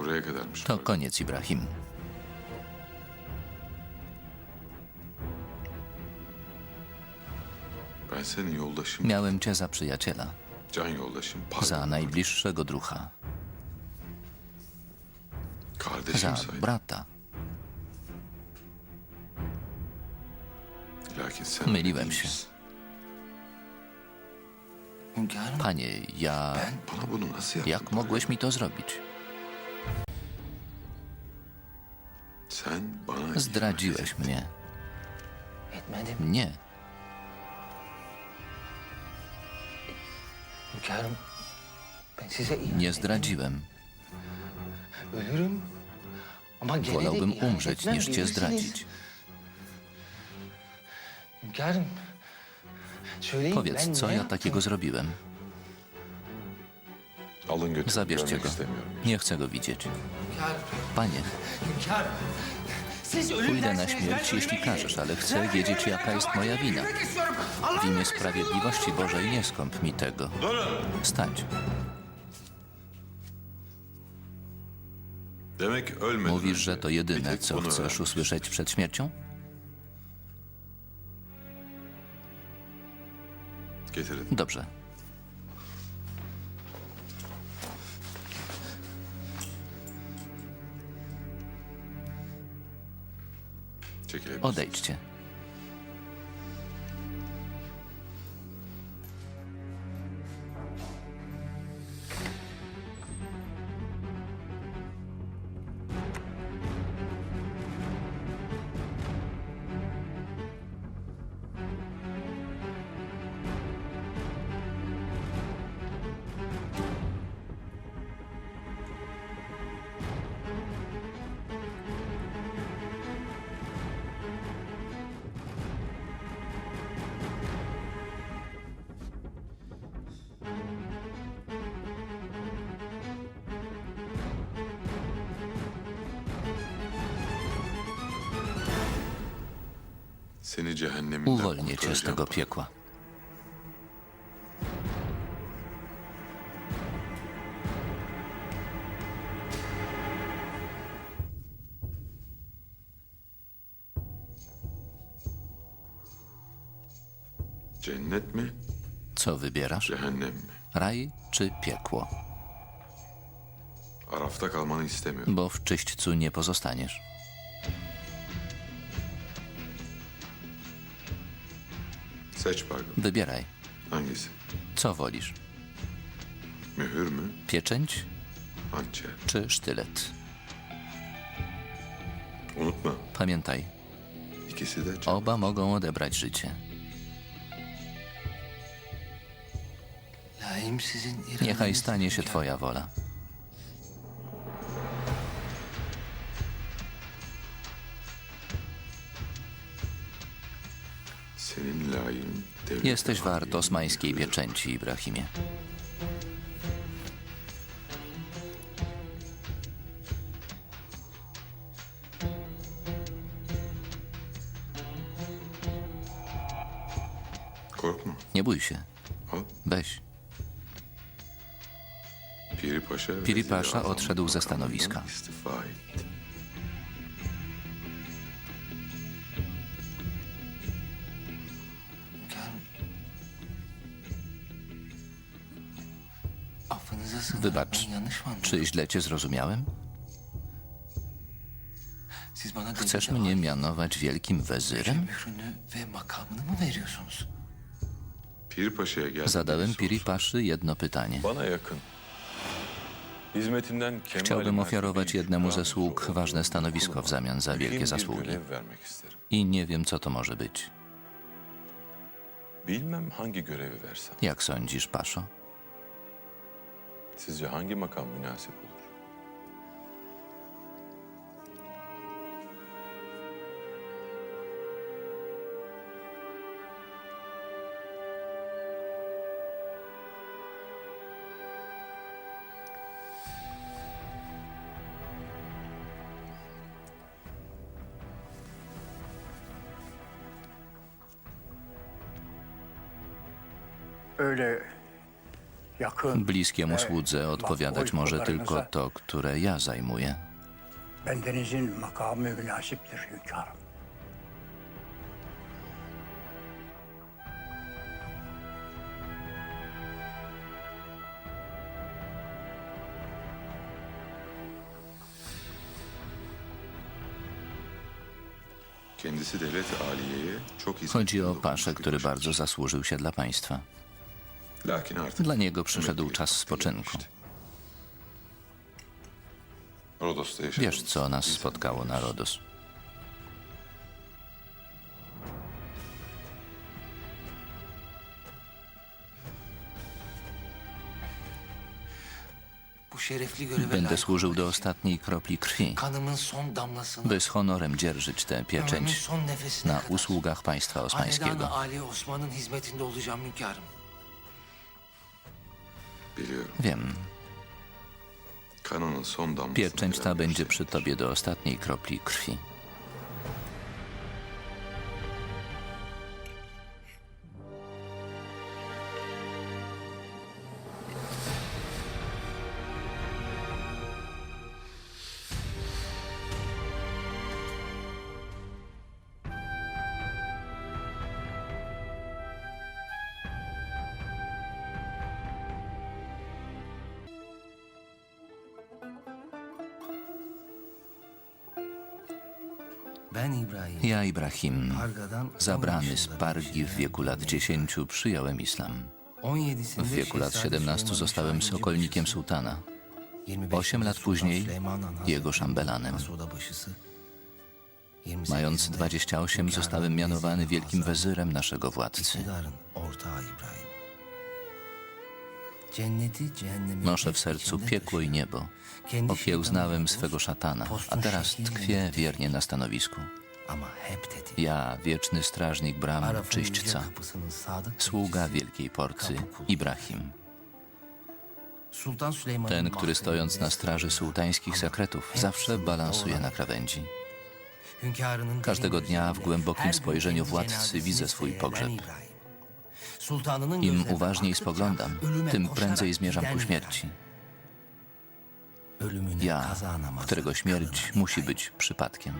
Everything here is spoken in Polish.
Buraya kadarmış. To koniec, Ibrahim. Ben senin yoldaşım, Miałem cię za przyjaciela, can yoldaşım, za pardon, najbliższego drucha, kardeşim za saydım. brata. Lakin sen Myliłem öyle się. değilsin. Hünkârım Panie, ja... Bana bunu nasıl yaptın? Jak mogłeś mi to zrobić? Zdradziłeś mnie. Nie. Nie zdradziłem. Wolałbym umrzeć, niż cię zdradzić. Powiedz, co ja takiego zrobiłem? Zabierzcie go. Nie chcę go widzieć. Panie, pójdę na śmierć, jeśli każesz, ale chcę wiedzieć, jaka jest moja wina. W imię sprawiedliwości Bożej nie skąp mi tego. Stać. Mówisz, że to jedyne, co chcesz usłyszeć przed śmiercią? Dobrze. Odejdźcie. Seni cehenneminden Uwolnię cię z kurtaracağım. tego piekła. Cennet mi? Co wybierasz? Cehennem mi? Raj czy piekło? Arafta kalmanı istemiyorum. Bo w czyśćcu nie pozostaniesz. Seç pardon. Wybieraj. Hangisi? Co wolisz? Mühür mü? Pieczęć Hançer. czy sztylet? Unutma. Pamiętaj, İkisi de can. oba mogą odebrać życie. Sizin Niechaj stanie się. Twoja wola. Jesteś wart osmańskiej pieczęci, Ibrahimie. Nie bój się. Weź. Piri Paşa, Piri vezir-i Paşa azam odszedł ze stanowiska. Wybacz, czy źle cię zrozumiałem? Chcesz mnie mianować wielkim wezyrem? Zadałem Piri Paszy jedno pytanie. Chciałbym ofiarować jednemu ze sług ważne stanowisko w zamian za wielkie zasługi. I nie wiem, co to może być. Jak sądzisz, Paszo? Sizce hangi makam münasip olur? Öyle Bliskiemu ve słudze odpowiadać może tylko to, które ja zajmuję. Bendenizin makamı münasiptir hünkârım. Chodzi o paszę, który bardzo zasłużył się dla państwa. Artık Dla niego przyszedł czas spoczynku. Wiesz, co nas spotkało na Rodos. Będę służył do ostatniej kropli krwi, by z honorem dzierżyć tę pieczęć na usługach państwa osmańskiego. Biliyorum. Wiem, pieczęć ta będzie przy tobie do ostatniej kropli krwi. Ja, Ibrahim, zabrany z Pargi w wieku lat 10, przyjąłem islam. W wieku lat 17 zostałem sokolnikiem sułtana. Osiem lat później jego szambelanem. Mając 28 zostałem mianowany wielkim wezyrem naszego władcy. Noszę w sercu piekło i niebo. Okiełznałem swego szatana, a teraz tkwię wiernie na stanowisku. Ja, wieczny strażnik bram czyśćca, sługa wielkiej porcy, Ibrahim. Ten, który stojąc na straży sułtańskich sekretów, zawsze balansuje na krawędzi. Każdego dnia w głębokim spojrzeniu władcy widzę swój pogrzeb. Im uważniej spoglądam, tym prędzej zmierzam ku śmierci. Ja, którego śmierć musi być przypadkiem.